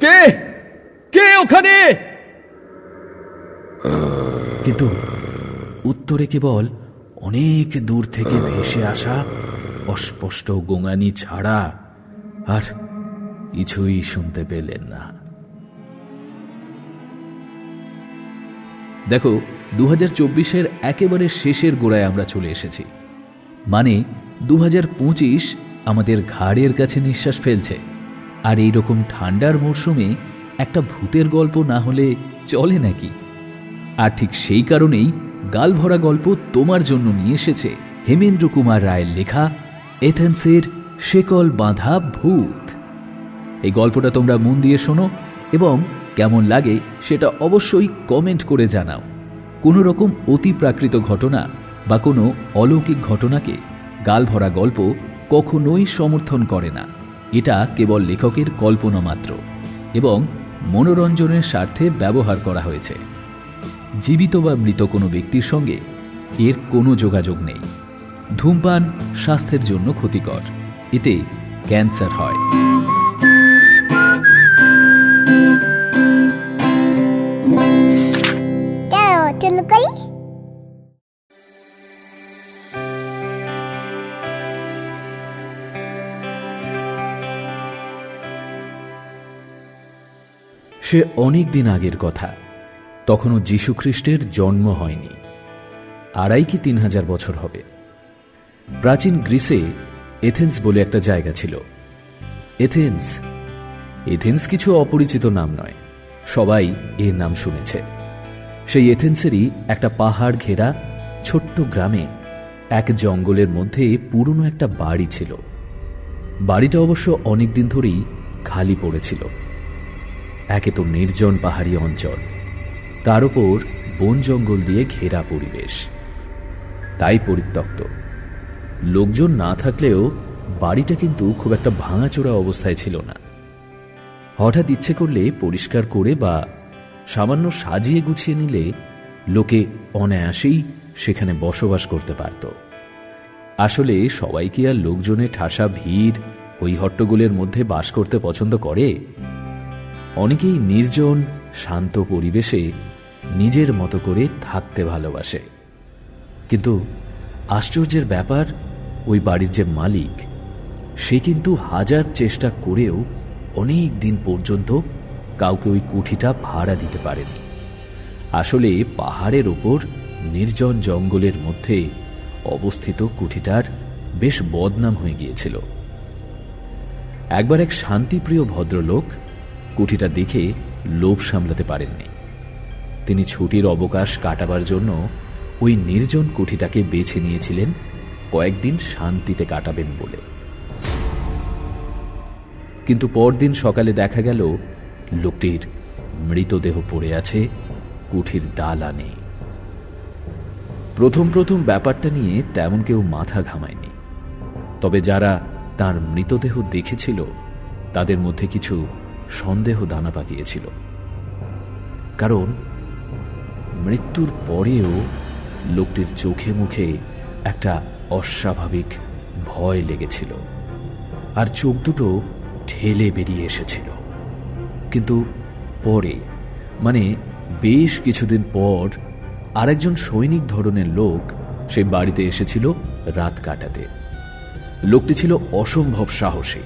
কে? কে ওখানে? কিন্তু উত্তরে কেবল অনেক দূর থেকে ভেসে আসা অস্পষ্ট গোঙানি ছাড়া আর কিছুই শুনতে পেলেন না। দেখো দু হাজার একেবারে শেষের গোড়ায় আমরা চলে এসেছি। মানে দু আমাদের ঘাড়ের কাছে নিঃশ্বাস ফেলছে। আর এই রকম ঠান্ডার মরশুমে একটা ভূতের গল্প না হলে চলে নাকি? আর ঠিক সেই কারণেই গালভরা গল্প তোমার জন্য নিয়ে এসেছে হেমেন্দ্র কুমার রায়ের লেখা এথেন্সের শেকল বাঁধা ভূত। এই গল্পটা তোমরা মন দিয়ে শোনো এবং কেমন লাগে সেটা অবশ্যই কমেন্ট করে জানাও। কোনো রকম অতি প্রাকৃত ঘটনা বা কোনো অলৌকিক ঘটনাকে গালভরা গল্প কখনোই সমর্থন করে না। এটা কেবল লেখকের কল্পনা মাত্র এবং মনোরঞ্জনের স্বার্থে ব্যবহার করা হয়েছে। জীবিত বা মৃত কোনো ব্যক্তির সঙ্গে এর কোনো যোগাযোগ নেই। ধূমপান স্বাস্থ্যের জন্য ক্ষতিকর। এতে ক্যান্সার হয়। সে অনেক দিন আগের কথা। তখনও যীশুখ্রিস্টের জন্ম হয়নি। আড়াই কি তিন হাজার বছর হবে। প্রাচীন গ্রিসে এথেন্স বলে একটা জায়গা ছিল। এথেন্স। এথেন্স কিছু অপরিচিত নাম নয়। সবাই এর নাম শুনেছে। সেই এথেন্সেরই একটা পাহাড় ঘেরা ছোট্ট গ্রামে এক জঙ্গলের মধ্যে পুরনো একটা বাড়ি ছিল। বাড়িটা অবশ্য অনেকদিন ধরেই খালি পড়েছিল। একে তো নির্জন পাহাড়ি অঞ্চল। তার উপর বন জঙ্গল দিয়ে ঘেরা পরিবেশ। তাই পরিত্যক্ত। লোকজন না থাকলেও বাড়িটা কিন্তু খুব একটা ভাঙাচোরা অবস্থায় ছিল না। হঠাৎ ইচ্ছে করলে পরিষ্কার করে বা সামান্য সাজিয়ে গুছিয়ে নিলে লোকে অনায়াসেই সেখানে বসবাস করতে পারত। আসলে সবাই কি আর লোকজনের ঠাসা ভিড় ওই হট্টগোলের মধ্যে বাস করতে পছন্দ করে? অনেকেই নির্জন, শান্ত পরিবেশে নিজের মতো করে থাকতে ভালোবাসে। কিন্তু আশ্চর্যের ব্যাপার, ওই বাড়ির যে মালিক, সে কিন্তু হাজার চেষ্টা করেও অনেক দিন পর্যন্ত কাউকে ওই কুঠিটা ভাড়া দিতে পারেনি। আসলে পাহাড়ের ওপর নির্জন জঙ্গলের মধ্যে অবস্থিত কুঠিটার বেশ বদনাম হয়ে গিয়েছিল। একবার এক শান্তিপ্রিয় ভদ্রলোক কুঠিটা দেখে লোভ সামলাতে পারেননি। তিনি ছুটির অবকাশ কাটাবার জন্য ওই নির্জন কুঠিটাকে বেছে নিয়েছিলেন কয়েকদিন শান্তিতে কাটাবেন বলে। কিন্তু পরদিন সকালে দেখা গেল, লোকটির মৃতদেহ পড়ে আছে, কুঠির দালানে প্রথম প্রথম ব্যাপারটা নিয়ে তেমন কেউ মাথা ঘামায়নি। তবে যারা তার মৃতদেহ দেখেছিল, তাদের মধ্যে কিছু সন্দেহ দানা পাকিয়েছিল। কারণ মৃত্যুর পরেও লোকটির চোখে মুখে একটা অস্বাভাবিক ভয় লেগেছিল আর চোখ দুটো ঠেলে বেরিয়ে এসেছিল। কিন্তু পরে মানে বেশ কিছুদিন পর আরেকজন সৈনিক ধরনের লোক সেই বাড়িতে এসেছিল রাত কাটাতে। লোকটি ছিল অসম্ভব সাহসী।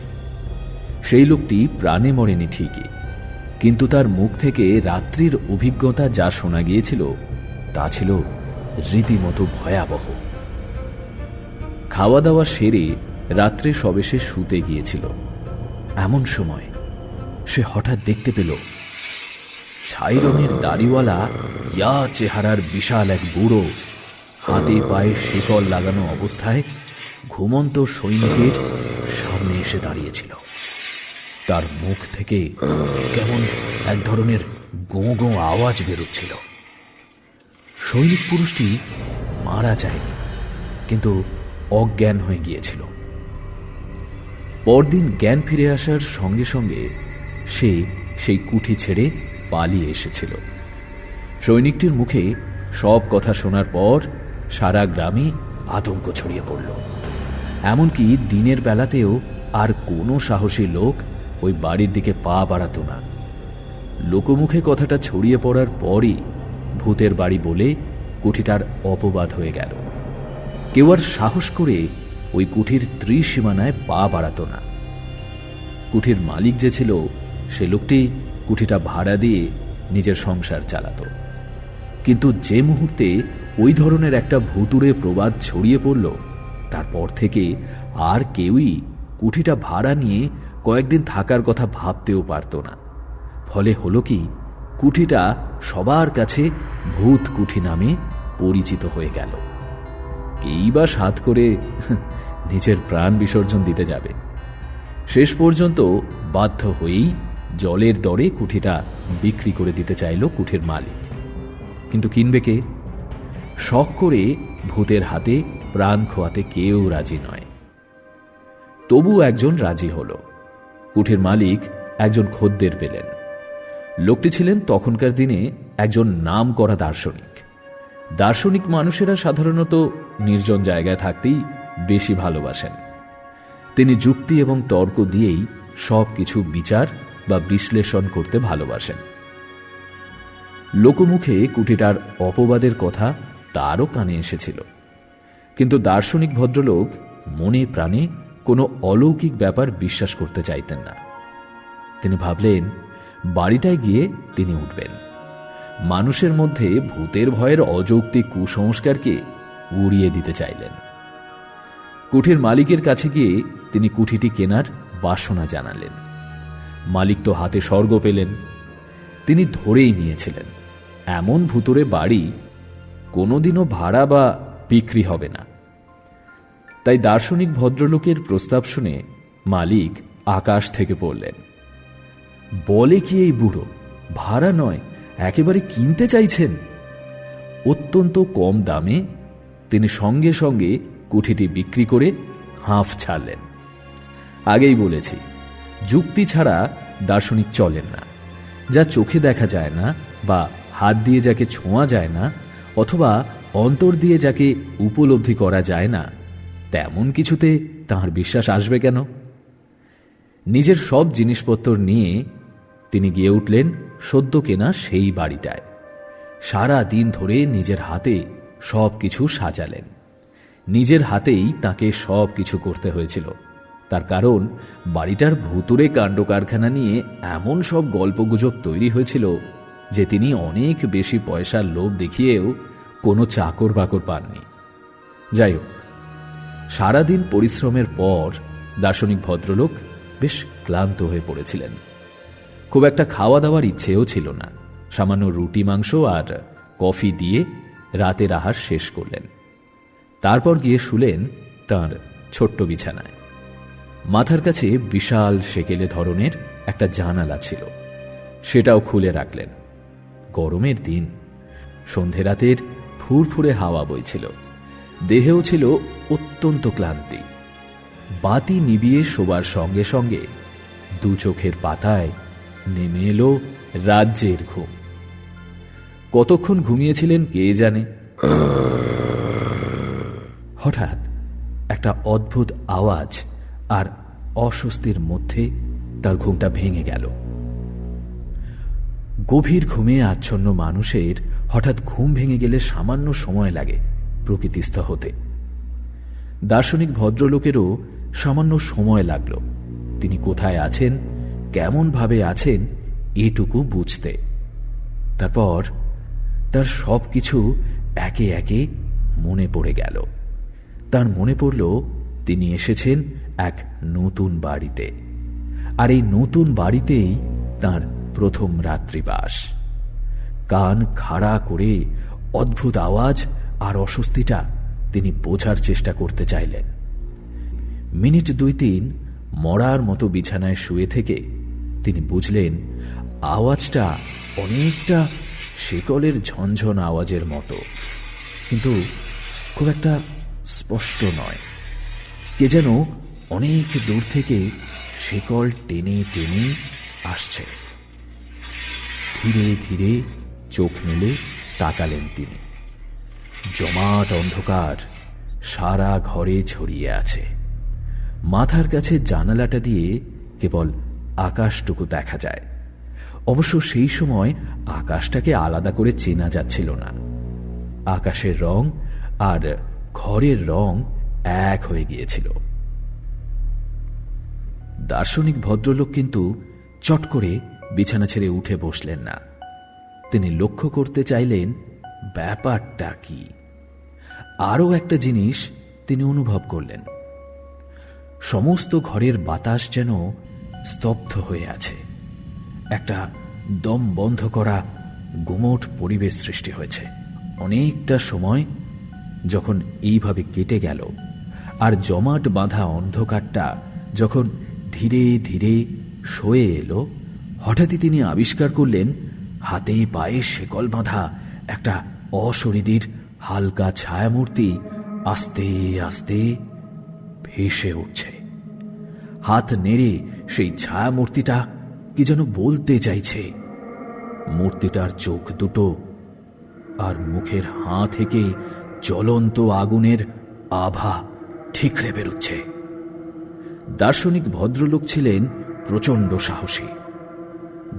সেই লোকটি প্রাণে মরেনি ঠিকই। কিন্তু তার মুখ থেকে রাত্রির অভিজ্ঞতা যা শোনা গিয়েছিল, তা ছিল রীতিমতো ভয়াবহ। খাওয়া দাওয়া সেরে রাত্রে সবে সে শুতে গিয়েছিল। এমন সময় সে হঠাৎ দেখতে পেল, ছাই রঙের দাড়িওয়ালা ইয়া চেহারার বিশাল এক বুড়ো হাতে পায়ে শিকল লাগানো অবস্থায় ঘুমন্ত সৈনিকের সামনে এসে দাঁড়িয়েছিল। তার মুখ থেকে কেমন এক ধরনের গো গো আওয়াজ বেরোচ্ছিল। সৈনিক পুরুষটি মারা যায়নি, কিন্তু অজ্ঞান হয়ে গিয়েছিল। পরদিন জ্ঞান ফিরে আসার সঙ্গে সঙ্গে সে সেই কুঠি ছেড়ে পালিয়ে এসেছিল। সৈনিকটির মুখে সব কথা শোনার পর সারা গ্রামে আতঙ্ক ছড়িয়ে পড়ল। এমনকি দিনের বেলাতেও আর কোনো সাহসী লোক ওই বাড়ির দিকে পা বাড়াত না। লোকমুখে কথাটা ছড়িয়ে পড়ার পরই ভূতের বাড়ি বলে কুঠিটার অপবাদ হয়ে গেল। কেউ আর সাহস করে ওই কুঠির ত্রিসীমানায় পা বাড়াত না। কুঠির মালিক যে ছিল, সে লোকটি কুঠিটা ভাড়া দিয়ে নিজের সংসার চালাত। কিন্তু যে মুহূর্তে ওই ধরনের একটা ভুতুরে প্রবাদ ছড়িয়ে পড়ল, তারপর থেকে আর কেউই কুঠিটা ভাড়া নিয়ে কয়েকদিন থাকার কথা ভাবতেও পারত না। ফলে হলো কি, কুঠিটা সবার কাছে ভূত কুঠি নামে পরিচিত হয়ে গেল। কেই বা সাত করে নিজের প্রাণ বিসর্জন দিতে যাবে। শেষ পর্যন্ত বাধ্য হয়েই জলের দরে কুঠিটা বিক্রি করে দিতে চাইল কুঠির মালিক। কিন্তু কিনবে কে? শখ করে ভূতের হাতে প্রাণ খোয়াতে কেউ রাজি নয়। তবু একজন রাজি হল। কুঠির মালিক একজন খদ্দের পেলেন। লোকটি ছিলেন তখনকার দিনে একজন নাম করা দার্শনিক। দার্শনিক মানুষেরা সাধারণত নির্জন জায়গায় থাকতেই বেশি ভালোবাসেন। তিনি যুক্তি এবং তর্ক দিয়েই সব কিছু বিচার বা বিশ্লেষণ করতে ভালোবাসেন। লোকমুখে কুটিটার অপবাদের কথা তারও কানে এসেছিল। কিন্তু দার্শনিক ভদ্রলোক মনে প্রাণে কোনো অলৌকিক ব্যাপার বিশ্বাস করতে চাইতেন না। তিনি ভাবলেন, বাড়িটায় গিয়ে তিনি উঠবেন। মানুষের মধ্যে ভূতের ভয়ের অযৌক্তিক কুসংস্কারকে উড়িয়ে দিতে চাইলেন। কুঠির মালিকের কাছে গিয়ে তিনি কুঠিটি কেনার বাসনা জানালেন। মালিক তো হাতে স্বর্গ পেলেন। তিনি ধরেই নিয়েছিলেন, এমন ভুতুরে বাড়ি কোনোদিনও ভাড়া বা বিক্রি হবে না। তাই দার্শনিক ভদ্রলোকের প্রস্তাব শুনে মালিক আকাশ থেকে পড়লেন। বলে কি এই বুড়ো? ভাড়া নয়, একেবারে কিনতে চাইছেন? অত্যন্ত কম দামে তিনি সঙ্গে সঙ্গে কুঠিটি বিক্রি করে হাঁফ ছাড়লেন। আগেই বলেছি, যুক্তি ছাড়া দার্শনিক চলেন না। যা চোখে দেখা যায় না বা হাত দিয়ে যাকে ছোঁয়া যায় না অথবা অন্তর দিয়ে যাকে উপলব্ধি করা যায় না তেমন কিছুতে তাঁর বিশ্বাস আসবে কেন? নিজের সব জিনিসপত্র নিয়ে তিনি গিয়ে উঠলেন সদ্য কেনা সেই বাড়িটায়। সারা দিন ধরে নিজের হাতে সব কিছু সাজালেন। নিজের হাতেই তাকে সব কিছু করতে হয়েছিল। তার কারণ, বাড়িটার ভুতুরে কাণ্ড কারখানা নিয়ে এমন সব গল্পগুজব তৈরি হয়েছিল যে তিনি অনেক বেশি পয়সার লোভ দেখিয়েও কোনো চাকর বাকর পাননি। যাই হোক সারাদিন পরিশ্রমের পর দার্শনিক ভদ্রলোক বেশ ক্লান্ত হয়ে পড়েছিলেন। খুব একটা খাওয়া দাওয়ার ইচ্ছেও ছিল না। সামান্য রুটি, মাংস আর কফি দিয়ে রাতের আহার শেষ করলেন। তারপর গিয়ে শুলেন তার ছোট্ট বিছানায়। মাথার কাছে বিশাল সেকেলে ধরনের একটা জানালা ছিল। সেটাও খুলে রাখলেন। গরমের দিন। সন্ধে রাতের ফুরফুরে হাওয়া বইছিল। দেহেও ছিল অত্যন্ত ক্লান্তি। বাতি নিবিয়ে শোবার সঙ্গে সঙ্গে দু চোখের পাতায় নেমে এলো রাজ্যের ঘুম। কতক্ষণ ঘুমিয়েছিলেন কে জানে? হঠাৎ একটা অদ্ভুত আওয়াজ আর অস্বস্তির মধ্যে তার ঘুমটা ভেঙে গেল। গভীর ঘুমে আচ্ছন্ন মানুষের হঠাৎ ঘুম ভেঙে গেলে সামান্য সময় লাগে। প্রকৃতিস্থ হতে। দার্শনিক ভদ্রলোকেরও সামান্য সময় লাগল। তিনি কোথায় আছেন কেমন ভাবে আছেন, এটুকু বুঝতে। তারপর তার সব কিছু একে একে মনে পড়ে গেল। তার মনে পড়ল, তিনি এসেছেন এক নতুন বাড়িতে। আর এই নতুন বাড়িতেই তার প্রথম রাত্রিবাস। কান খাড়া করে অদ্ভুত আওয়াজ আর অস্বস্তিটা তিনি বোঝার চেষ্টা করতে চাইলেন। মিনিট দুই তিন মরার মতো বিছানায় শুয়ে থেকে তিনি বুঝলেন, আওয়াজটা অনেকটা শিকলের ঝনঝন আওয়াজের মতো, কিন্তু খুব একটা স্পষ্ট নয়। কে যেন অনেক দূর থেকে শিকল টেনে টেনে আসছে। ধীরে ধীরে চোখ মেলে তাকালেন তিনি। জমাট অন্ধকার, সারা ঘরে ছড়িয়ে আছে। মাথার কাছে জানালাটা দিয়ে কেবল আকাশটুকু দেখা যায়। অবশ্য সেই সময় আকাশটাকে আলাদা করে চেনা যাচ্ছিল না। আকাশের রং আর ঘরের রং এক হয়ে গিয়েছিল। দার্শনিক ভদ্রলোক কিন্তু চট করে বিছানা ছেড়ে উঠে বসলেন না। তিনি লক্ষ্য করতে চাইলেন, ব্যাপারটা কি? আরও একটা জিনিস তিনি অনুভব করলেন। সমস্ত ঘরের বাতাস যেন স্তব্ধ হয়ে আছে। একটা দম বন্ধ করা গুমোট পরিবেশ সৃষ্টি হয়েছে। অনেকটা সময় যখন এইভাবে কেটে গেল আর জমাট বাঁধা অন্ধকারটা যখন ধীরে ধীরে সয়ে এলো, হঠাৎই তিনি আবিষ্কার করলেন, হাতে পায়ে শেকল বাঁধা একটা অশরীরীর হালকা ছায়ামূর্তি আস্তে আস্তে ভেসে উঠছে। হাত নেড়ে সেই ছায়ামূর্তিটা কি যেন বলতে চাইছে। মূর্তিটার চোখ দুটো আর মুখের হাঁ থেকে জ্বলন্ত আগুনের আভা ঠিকরে বেরোচ্ছে। দার্শনিক ভদ্রলোক ছিলেন প্রচণ্ড সাহসী।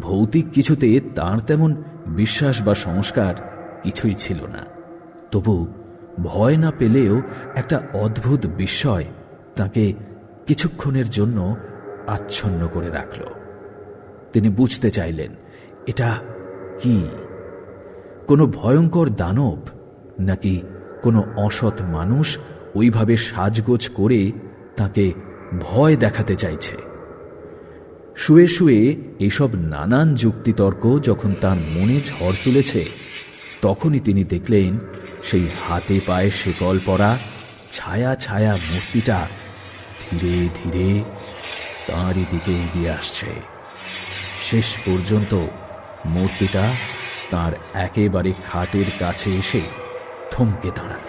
ভৌতিক কিছুতে তার তেমন বিশ্বাস বা সংস্কার কিছুই ছিল না। তবু ভয় না পেলেও একটা অদ্ভুত বিস্ময় তাকে কিছুক্ষণের জন্য আচ্ছন্ন করে রাখল। তিনি বুঝতে চাইলেন, এটা কি? কোনো ভয়ঙ্কর দানব নাকি কোনো অসৎ মানুষ ওইভাবে সাজগোজ করে তাকে ভয় দেখাতে চাইছে? শুয়ে শুয়ে এসব নানান যুক্তিতর্ক যখন তার মনে ঝড় তুলেছে তখনই তিনি দেখলেন সেই হাতে পায়ে শেকল পরা ছায়া ছায়া মূর্তিটা ধীরে ধীরে তাঁরই দিকে এগিয়ে আসছে। শেষ পর্যন্ত মূর্তিটা তার একেবারে খাটের কাছে এসে থমকে দাঁড়াল।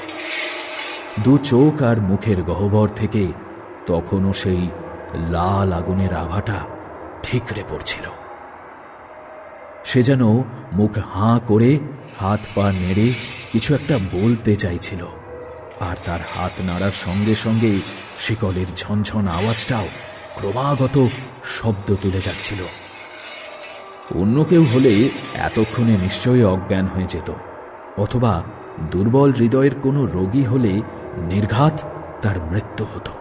দু চোখ আর মুখের গহ্বর থেকে তখনও সেই লাল আগুনের আভাটা ঠিকরে পড়ছিল। সে যেন মুখ হাঁ করে হাত পা নেড়ে কিছু একটা বলতে চাইছিল, আর তার হাত নাড়ার সঙ্গে সঙ্গে শিকলের ঝনঝন আওয়াজটাও ক্রমাগত শব্দ তুলে যাচ্ছিল। অন্য কেউ হলে এতক্ষণে নিশ্চয়ই অজ্ঞান হয়ে যেত, অথবা দুর্বল হৃদয়ের কোনো রোগী হলে নির্ঘাত তার মৃত্যু হতো।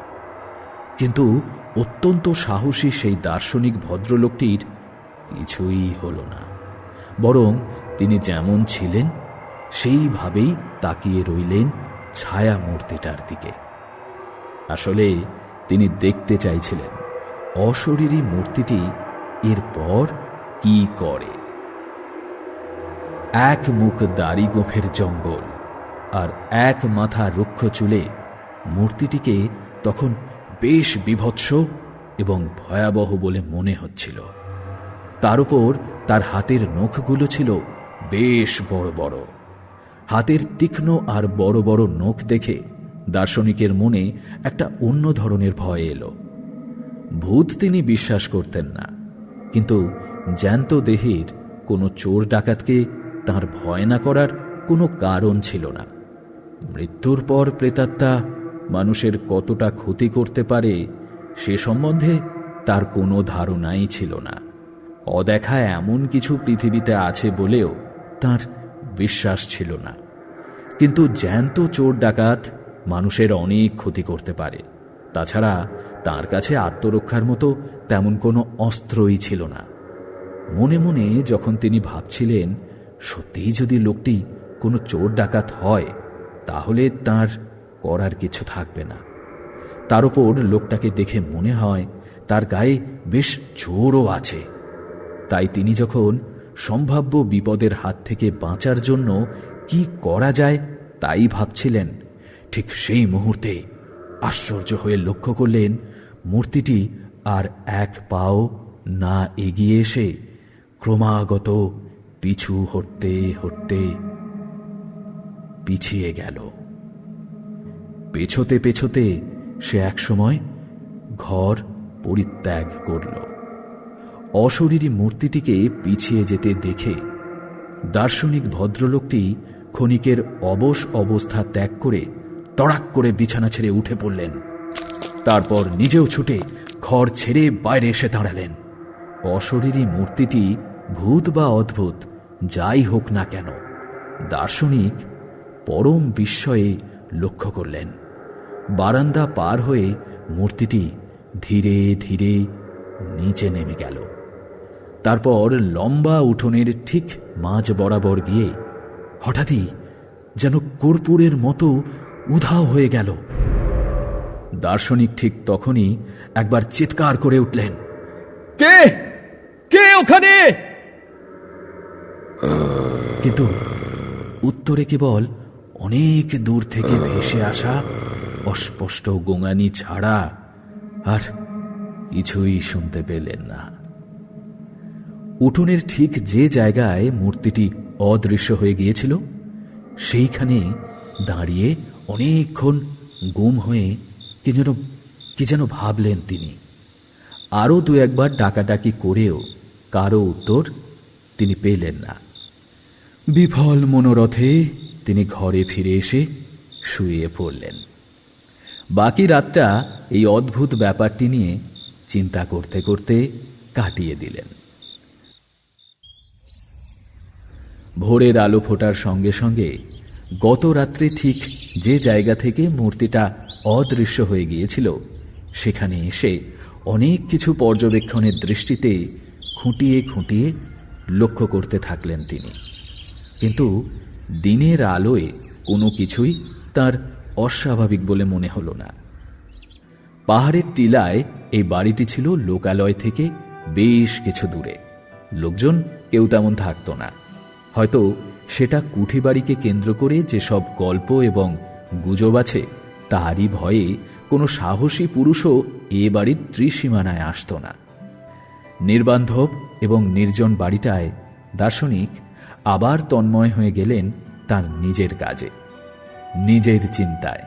কিন্তু অত্যন্ত সাহসী সেই দার্শনিক ভদ্রলোকটির কিছুই হল না, বরং তিনি যেমন ছিলেন, সেইভাবেই তাকিয়ে রইলেন ছায়া মূর্তিটার দিকে। আসলে তিনি দেখতে চাইছিলেন, অশরীরী মূর্তিটি এরপর কি করে। এক মুখ দাড়ি গোফের জঙ্গল আর এক মাথা রুক্ষ চুলে মূর্তিটিকে তখন বেশ বিভৎস এবং ভয়াবহ বলে মনে হচ্ছিল। তার উপর তার হাতের নখগুলো ছিল বেশ বড় বড়। হাতের তীক্ষ্ণ আর বড় বড় নখ দেখে দার্শনিকের মনে একটা অন্য ধরনের ভয় এলো। ভূত তিনি বিশ্বাস করতেন না, কিন্তু জ্যান্ত দেহের কোনো চোর ডাকাতকে তার ভয় না করার কোনো কারণ ছিল না। মৃত্যুর পর প্রেতাত্মা মানুষের কতটা ক্ষতি করতে পারে সে সম্বন্ধে তার কোনো ধারণাই ছিল না। অদেখা এমন কিছু পৃথিবীতে আছে বলেও তার বিশ্বাস ছিল না। কিন্তু জ্যান্ত চোর ডাকাত মানুষের অনেক ক্ষতি করতে পারে। তাছাড়া তার কাছে আত্মরক্ষার মতো তেমন কোনো অস্ত্রই ছিল না। মনে মনে যখন তিনি ভাবছিলেন, সত্যিই যদি লোকটি কোনো চোর ডাকাত হয়, তাহলে তার করার কিছু থাকবে না। তার উপর লোকটাকে দেখে মনে হয় তার গায়ে বেশ জোরও আছে। তাই তিনি যখন সম্ভাব্য বিপদের হাত থেকে বাঁচার জন্য কি করা যায় তাই ভাবছিলেন। ঠিক সেই মুহূর্তে আশ্চর্য হয়ে লক্ষ্য করলেন, মূর্তিটি আর এক পাও না এগিয়ে এসে ক্রমাগত পিছু হটতে হটতে পিছিয়ে গেল। পেছতে পেছতে সে একসময় ঘর পরিত্যাগ করল। অশরীরী মূর্তিটিকে পিছিয়ে যেতে দেখে দার্শনিক ভদ্রলোকটি ক্ষণিকের অবশ অবস্থা ত্যাগ করে তড়াক করে বিছানা ছেড়ে উঠে পড়লেন। তারপর নিজেও ছুটে ঘর ছেড়ে বাইরে এসে দাঁড়ালেন। অশরীরী মূর্তিটি ভূত বা অদ্ভুত, যাই হোক না কেন, দার্শনিক পরম বিস্ময়ে লক্ষ্য করলেন। বারান্দা পার হয়ে মূর্তিটি ধীরে ধীরে নিচে নেমে গেল। তারপর লম্বা উঠোনের ঠিক মাঝ বরাবর গিয়ে হঠাৎই যেন কর্পূরের মতো উধাও হয়ে গেল। দার্শনিক ঠিক তখনই একবার চিৎকার করে উঠলেন, কে? কে ওখানে? কিন্তু উত্তরে কেবল অনেক দূর থেকে ভেসে আসা অস্পষ্ট গোঙানি ছাড়া আর কিছুই শুনতে পেলেন না। উঠোনের ঠিক যে জায়গায় মূর্তিটি অদৃশ্য হয়ে গিয়েছিল, সেইখানে দাঁড়িয়ে অনেকক্ষণ গুম হয়ে কি যেন কি যেন ভাবলেন তিনি। আরও দু একবার ডাকাডাকি করেও কারও উত্তর তিনি পেলেন না। বিফল মনোরথে তিনি ঘরে ফিরে এসে শুয়ে পড়লেন। বাকি রাতটা এই অদ্ভুত ব্যাপারটি নিয়ে চিন্তা করতে করতে কাটিয়ে দিলেন। ভোরের আলো ফোটার সঙ্গে সঙ্গে গত রাত্রে ঠিক যে জায়গা থেকে মূর্তিটা অদৃশ্য হয়ে গিয়েছিল, সেখানে এসে অনেক কিছু পর্যবেক্ষণের দৃষ্টিতে খুঁটিয়ে খুঁটিয়ে লক্ষ্য করতে থাকলেন তিনি। কিন্তু দিনের আলোয় কোনো কিছুই তার অস্বাভাবিক বলে মনে হলো না। পাহাড়ের টিলায় এই বাড়িটি ছিল লোকালয় থেকে বেশ কিছু দূরে। লোকজন কেউ তেমন থাকত না। হয়তো সেটা কুঠিবাড়িকে কেন্দ্র করে যেসব গল্প এবং গুজব আছে তারই ভয়ে কোনো সাহসী পুরুষও এ বাড়ির ত্রিসীমানায় আসত না। নির্বান্ধব এবং নির্জন বাড়িটায় দার্শনিক আবার তন্ময় হয়ে গেলেন তার নিজের কাজে, নিজের চিন্তায়,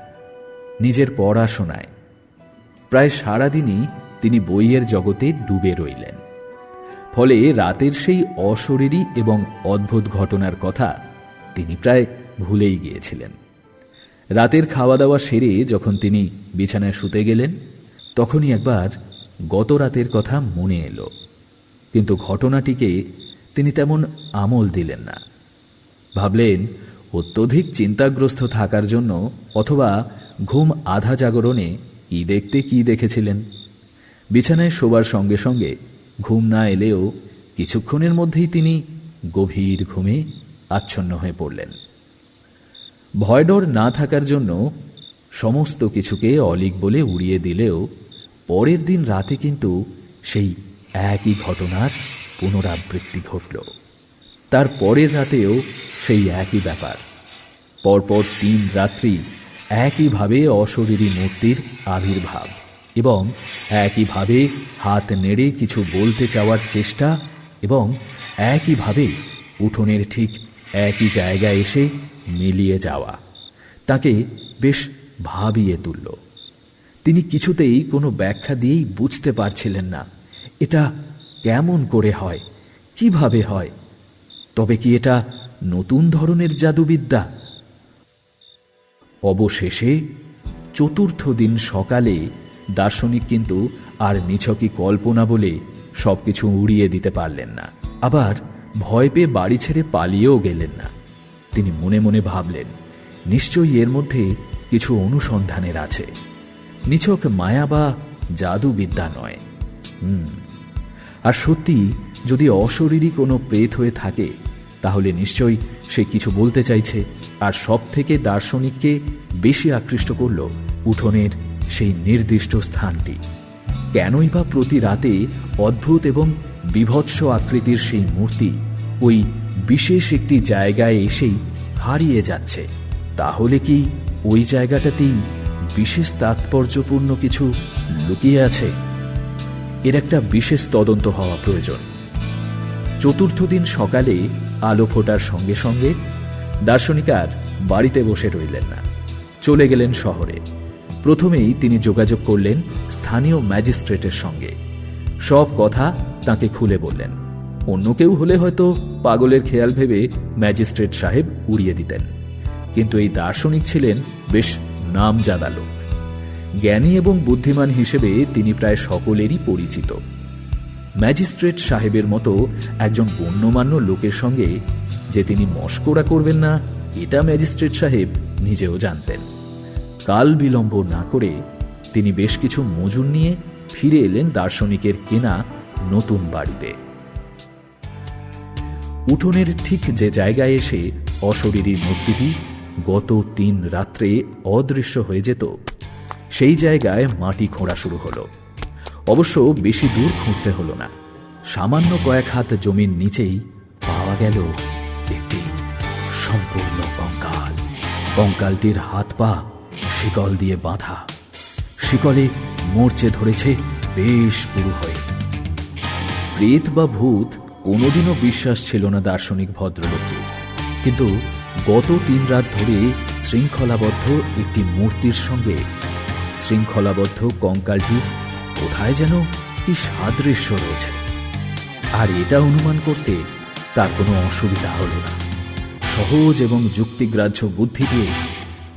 নিজের পড়াশোনায়। প্রায় সারাদিনই তিনি বইয়ের জগতে ডুবে রইলেন। ফলে রাতের সেই অশরীরী এবং অদ্ভুত ঘটনার কথা তিনি প্রায় ভুলেই গিয়েছিলেন। রাতের খাওয়া দাওয়া সেরে যখন তিনি বিছানায় শুতে গেলেন, তখনই একবার গত রাতের কথা মনে এলো। কিন্তু ঘটনাটিকে তিনি তেমন আমল দিলেন না। ভাবলেন, অত্যধিক চিন্তাগ্রস্ত থাকার জন্য অথবা ঘুম আধা জাগরণে কি দেখতে কি দেখেছিলেন? বিছানায় শোবার সঙ্গে সঙ্গে ঘুম না এলেও কিছুক্ষণের মধ্যেই তিনি গভীর ঘুমে আচ্ছন্ন হয়ে পড়লেন। ভয়ডর না থাকার জন্য সমস্ত কিছুকে অলিক বলে উড়িয়ে দিলেও পরের দিন রাতে কিন্তু সেই একই ঘটনার পুনরাবৃত্তি ঘটল। তার পরের রাতেও সেই একই ব্যাপার। পরপর তিন রাত্রি একইভাবে অশরীরী মূর্তির আবির্ভাব। এবং একইভাবে হাত নেড়ে কিছু বলতে চাওয়ার চেষ্টা এবং একইভাবে উঠোনের ঠিক একই জায়গায় এসে মিলিয়ে যাওয়া। তাকে বেশ ভাবিয়ে তুলল। তিনি কিছুতেই কোনো ব্যাখ্যা দিয়েই বুঝতে পারছিলেন না, এটা কেমন করে হয়, কীভাবে হয়, তবে কি এটা নতুন ধরনের জাদুবিদ্যা? অবশেষে চতুর্থ দিন সকালে দার্শনিক কিন্তু আর নিছকি কল্পনা বলে সবকিছু উড়িয়ে দিতে পারলেন না। আবার ভয় পেয়ে বাড়ি ছেড়ে পালিয়েও গেলেন না। তিনি মনে মনে ভাবলেন, নিশ্চয়ই এর মধ্যে কিছু অনুসন্ধানের আছে। নিছক মায়া বা জাদুবিদ্যা নয়। হুম, আর সত্যি যদি অশরীরী কোনো প্রেত হয়ে থাকে, তাহলে নিশ্চয়ই সে কিছু বলতে চাইছে। আর সব থেকে দার্শনিককে বেশি আকৃষ্ট করল উঠোনের সেই নির্দিষ্ট স্থানটি। কেনই বা প্রতি রাতে অদ্ভুত এবং বিভৎস আকৃতির সেই মূর্তি ওই বিশেষ একটি জায়গায় এসেই হারিয়ে যাচ্ছে। তাহলে কি ওই জায়গাটাতেই বিশেষ তাৎপর্যপূর্ণ কিছু লুকিয়ে আছে? এর একটা বিশেষ তদন্ত হওয়া প্রয়োজন। চতুর্থ দিন সকালে আলো ফোটার সঙ্গে সঙ্গে দার্শনিক আর বাড়িতে বসে রইলেন না। চলে গেলেন শহরে। প্রথমেই তিনি যোগাযোগ করলেন স্থানীয় ম্যাজিস্ট্রেটের সঙ্গে। সব কথা তাকে খুলে বললেন। অন্য কেউ হলে হয়তো পাগলের খেয়াল ভেবে ম্যাজিস্ট্রেট সাহেব উড়িয়ে দিতেন। কিন্তু এই দার্শনিক ছিলেন বেশ নামজাদা লোক। জ্ঞানী এবং বুদ্ধিমান হিসেবে তিনি প্রায় সকলেরই পরিচিত। ম্যাজিস্ট্রেট সাহেবের মতো একজন গণ্যমান্য লোকের সঙ্গে যে তিনি মস্করা করবেন না, এটা ম্যাজিস্ট্রেট সাহেব নিজেও জানতেন। কাল বিলম্ব না করে তিনি বেশ কিছু মজুর নিয়ে ফিরে এলেন দার্শনিকের কেনা নতুন বাড়িতে। উঠোনের ঠিক যে জায়গায় এসে অশরীরী মূর্তিটি গত তিন রাত্রে অদৃশ্য হয়ে যেত, সেই জায়গায় মাটি খোঁড়া শুরু হলো। অবশ্য বেশি দূর খুঁড়তে হলো না। সামান্য কয়েক হাত জমির নিচেই পাওয়া গেল একটি সম্পূর্ণ কঙ্কাল। কঙ্কালটির হাত পা শিকল দিয়ে বাঁধা। শিকলে মরচে ধরেছে বেশ পুরু হয়ে। প্রেত বা ভূত কোনোদিনও বিশ্বাস ছিল না দার্শনিক ভদ্রলোকটির কিন্তু গত তিন রাত ধরে শৃঙ্খলাবদ্ধ একটি মূর্তির সঙ্গে শৃঙ্খলাবদ্ধ কঙ্কালটি কোথায় যেন কি সাদৃশ্য রয়েছে। আর এটা অনুমান করতে তার কোনো অসুবিধা হলো না। সহজ এবং যুক্তিগ্রাহ্য বুদ্ধি দিয়ে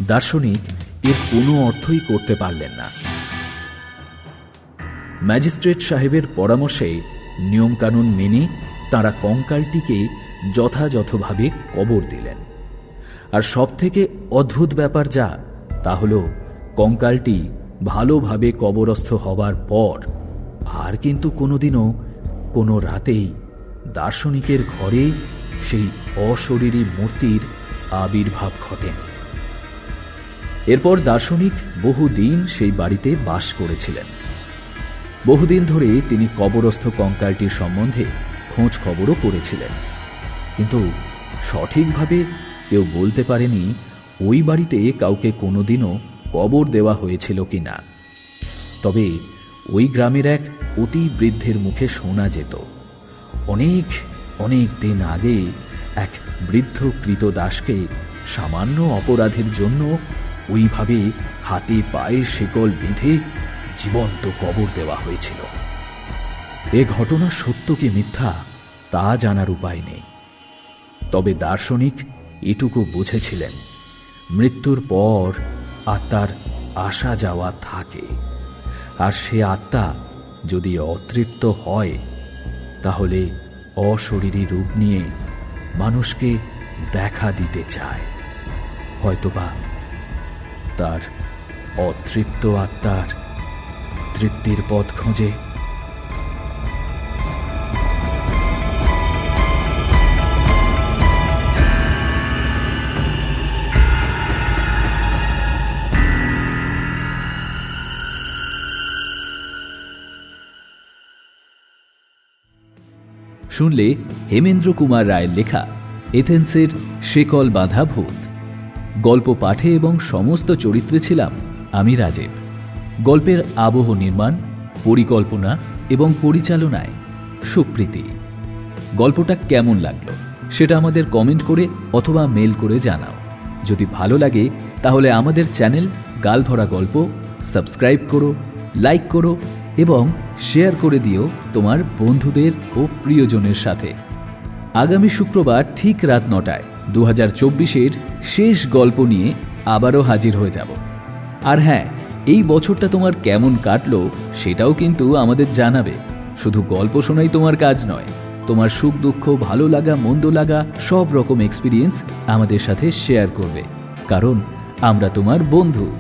দার্শনিক এর কোনো অর্থই করতে পারলেন না। ম্যাজিস্ট্রেট সাহেবের পরামর্শে নিয়মকানুন মেনে তারা কঙ্কালটিকে যথাযথভাবে কবর দিলেন। আর সবথেকে অদ্ভুত ব্যাপার যা, তা হল কঙ্কালটি ভালোভাবে কবরস্থ হবার পর আর কিন্তু কোনোদিনও কোনো রাতেই দার্শনিকের ঘরে সেই অশরীরী মূর্তির আবির্ভাব ঘটেনি। এরপর দার্শনিক বহুদিন সেই বাড়িতে বাস করেছিলেন। বহুদিন ধরে তিনি কবরস্থ কঙ্কালটির সম্বন্ধে খোঁজ খবরও করেছিলেন। কিন্তু সঠিকভাবে কেউ বলতে পারেনি ওই বাড়িতে কাউকে কোনোদিনও কবর দেওয়া হয়েছিল কি না। তবে ওই গ্রামের এক অতি বৃদ্ধের মুখে শোনা যেত। অনেক অনেক দিন আগে এক বৃদ্ধ কৃতদাসকে সামান্য অপরাধের জন্য ওইভাবে হাতে পায়ে শেকল বেঁধে জীবন্ত কবর দেওয়া হয়েছিল। এ ঘটনা সত্য কি মিথ্যা তা জানার উপায় নেই। তবে দার্শনিক এটুকু বুঝেছিলেন, মৃত্যুর পর আত্মার আসা যাওয়া থাকে। আর সে আত্মা যদি অতৃপ্ত হয়, তাহলে অশরীরী রূপ নিয়ে মানুষকে দেখা দিতে চায়। হয়তোবা তার অতৃপ্ত আত্মার, তৃপ্তির পথ খোঁজে। শুনলে হেমেন্দ্র কুমার রায়ের লেখা, এথেন্সের শেকল বাঁধা ভূত। গল্প পাঠে এবং সমস্ত চরিত্রে ছিলাম আমি রাজীব। গল্পের আবহ নির্মাণ, পরিকল্পনা এবং পরিচালনায় সুপ্রীতি। গল্পটা কেমন লাগল সেটা আমাদের কমেন্ট করে অথবা মেল করে জানাও। যদি ভালো লাগে তাহলে আমাদের চ্যানেল গালভরা গল্প সাবস্ক্রাইব করো, লাইক করো এবং শেয়ার করে দিও তোমার বন্ধুদের ও প্রিয়জনের সাথে। আগামী শুক্রবার ঠিক রাত নটায় দু হাজার চব্বিশের শেষ গল্প নিয়ে আবারও হাজির হয়ে যাব। আর হ্যাঁ এই বছরটা তোমার কেমন কাটলো সেটাও কিন্তু আমাদের জানাবে। শুধু গল্প শোনাই তোমার কাজ নয়, তোমার সুখ দুঃখ, ভালো লাগা, মন্দ লাগা, সব রকম এক্সপিরিয়েন্স আমাদের সাথে শেয়ার করবে। কারণ আমরা তোমার বন্ধু।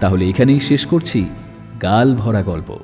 তাহলে এখানেই শেষ করছি। গাল ভরা গল্প।